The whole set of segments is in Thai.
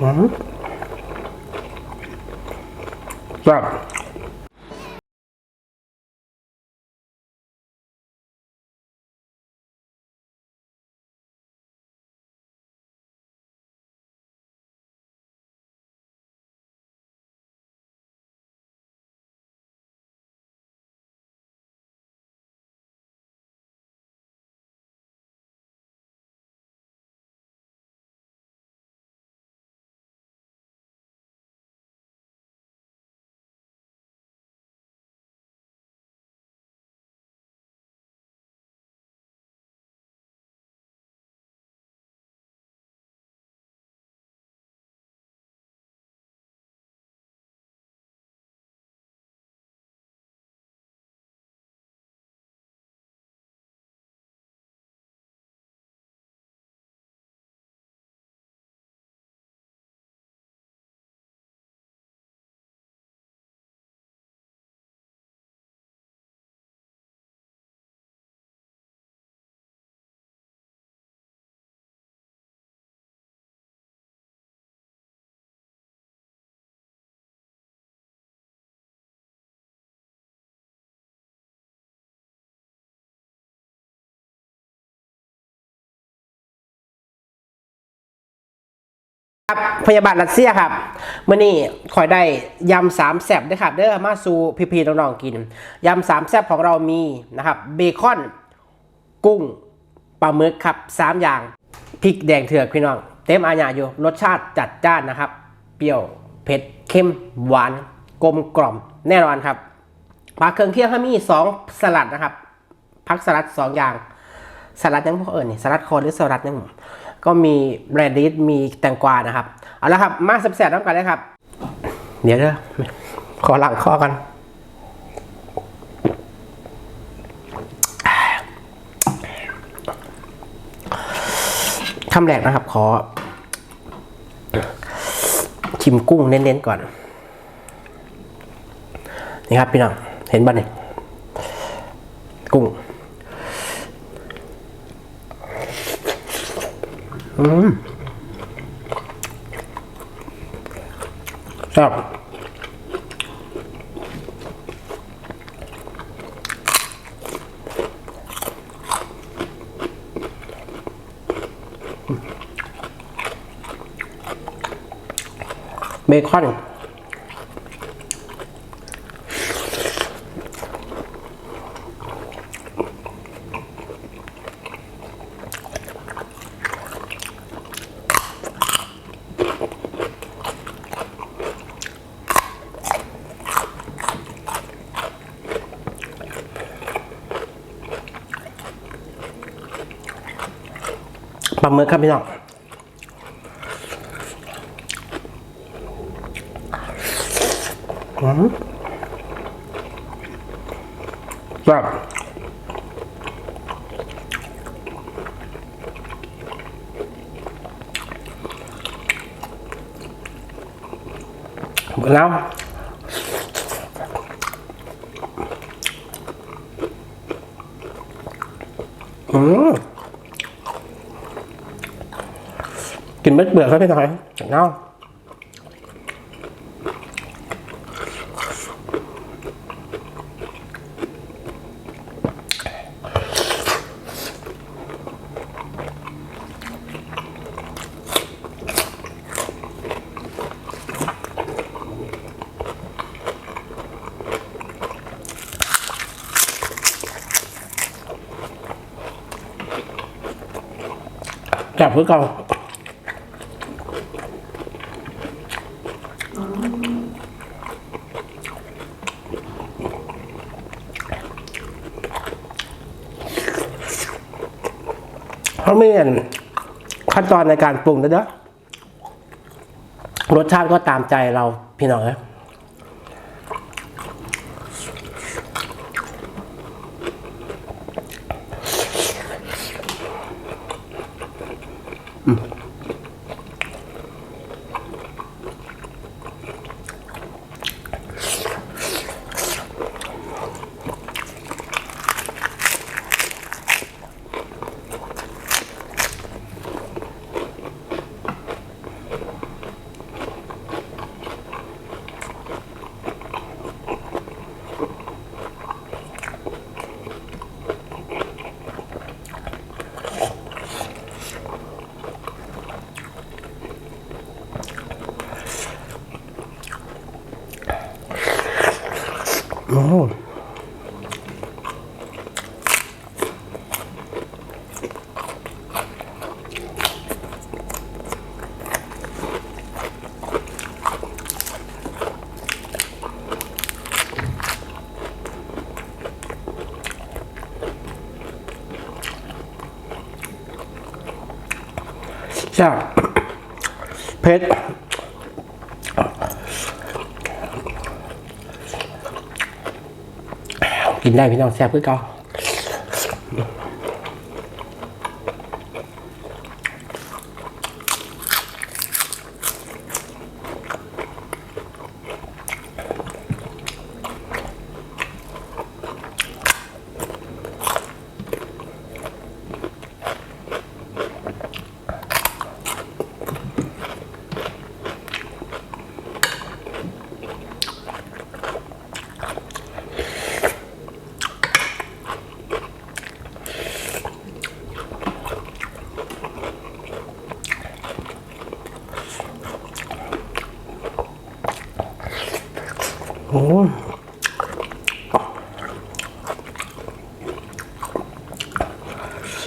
อืม ครับพยาบาลรัสเซียครับเมื่อนี้คอยได้ยำสามแซบด้วยครับเด้อมาสู่พี่พีน้องๆกินยำสามแซบของเรามีนะครับเบคอน กุ้งปลาหมึกครับสามอย่างพริกแดงเถือกพี่น้อง เต็มอาญาอยู่รสชาติจัดจ้านนะครับ เปรี้ยวเผ็ดเข้มหวาน กลมกล่อมแน่นอนครับปลาเครื่องเคียงถ้ามีสองสลัดนะครับพักสลัดสองอย่าง สลัดยังพวกเอิญนี่สลัดคอหรือสลัดยัง ก็มีแรดดิสมีแตงกวานะครับ เอาละครับ มาแสบๆน้ำกันเลยครับ เดี๋ยวเด้อขอหลังคอกันคำแรกนะครับ ขอ ชิมกุ้งเน้นๆก่อน นี่ครับพี่น้อง เห็นบ้านี่กุ้ ครับเบคอนาหมึกครับพี่น้องอืมครับแล้วอืม กินเม็ดเบื่อครับพี่น้อยเนาจับเพื่อเก่า ไม่เห็นขั้นตอนในการปรุงนะเด้อรสชาติก็ตามใจเราพี่น้องนะ ใช่บเผ็ด กินได้พี่น้องแซ่บคือเก่า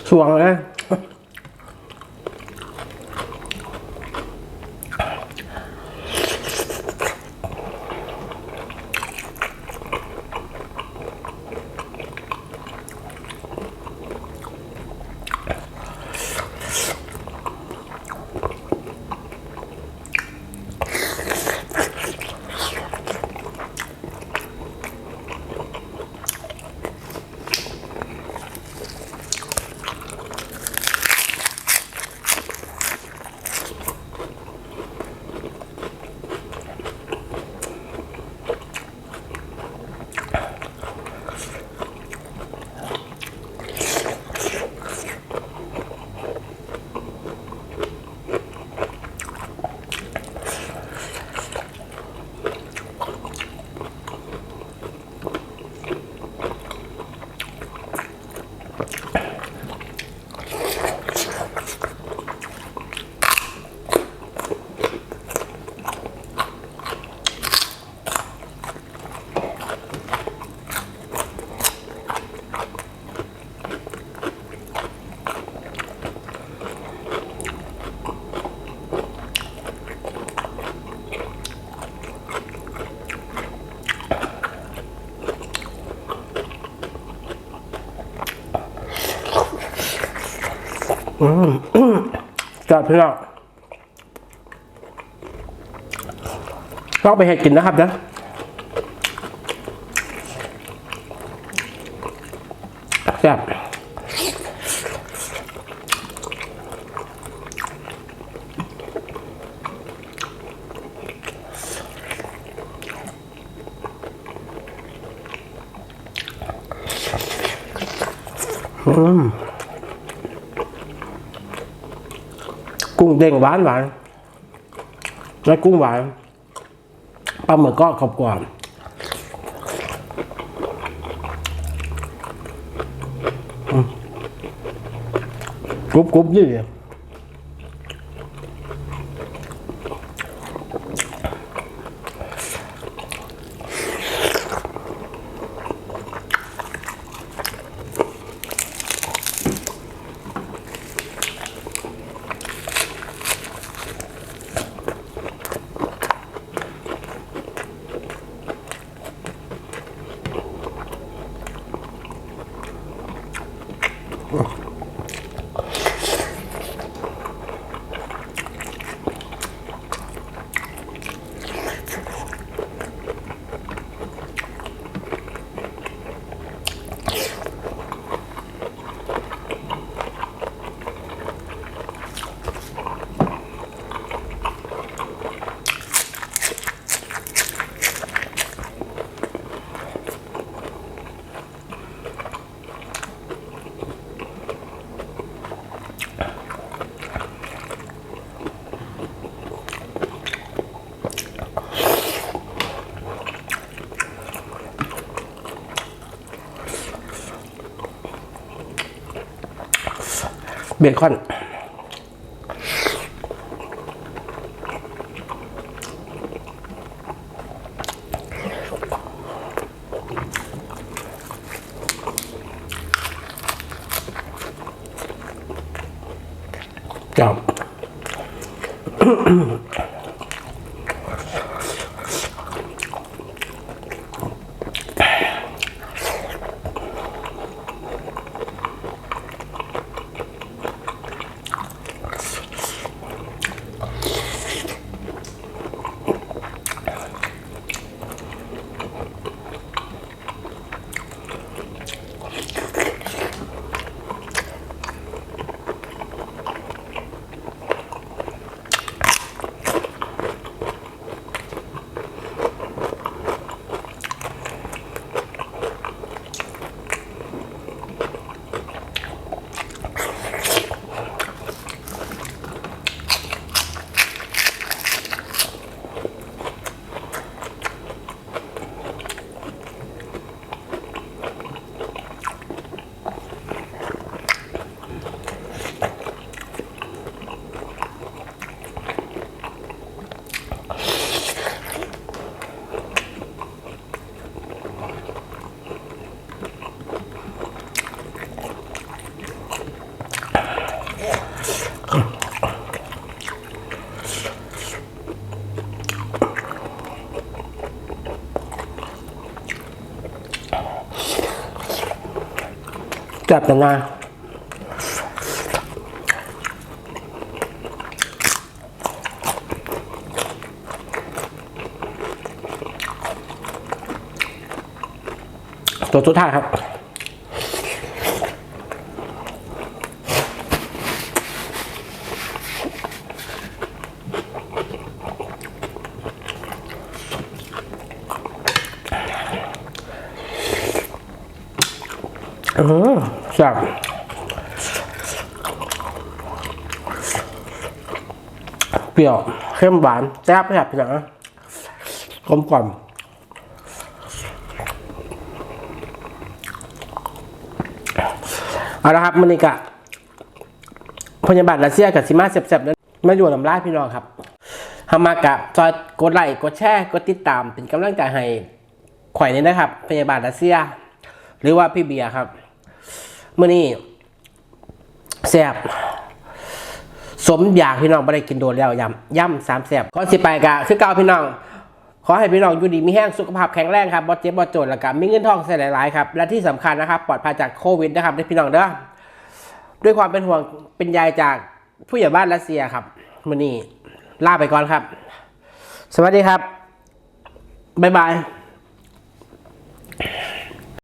สว จัดพี่น้องลองไปเห็ดกินนะครับนะแซ่บอืม กุ้ง เด้งหวานหวานและกุ้งหวานปลาหมึกก็กรอบกว่าอืมกรุบกรุบยี่ เบคอนจ้า จับแต่นาตัวสุดท้ายครับอืมแซ่บเปรี้ยวเข้มหวานแซ่บแบบนะกลมกล่อมเอาละครับมันนี่กะพยาบาลรัสเซียกับซิมาเสบๆนั้นไม่อยู่ลำลายพี่น้องครับฮามากะจอยกดไลค์กดแชร์กดติดตามเป็นกำลังใจให้ข่อยนี่นะครับ พยาบาลรัสเซีย หรือว่าพี่เบียร์ครับ มื่อนี้แซ่บสมอยากพี่น้องไม่ได้กินโดนแล้วยำย่ำสามแซ่บก่อนสิไปกะคือเก่าพี่น้อง ขอให้พี่น้องอยู่ดีมีแห้งสุขภาพแข็งแรงครับบอดเจ็บบอโจดแล้วก็มีเงินทองใส่หลายๆครับและที่สำคัญนะครับ ปลอดภัยจากโควิดนะครับด้พี่น้องเด้อด้วยความเป็นห่วงเป็นใยจากผู้ใหญ่บ้านรัสเซียครับมื่อนี้ลาไปก่อนครับ สวัสดีครับบ๊ายบาย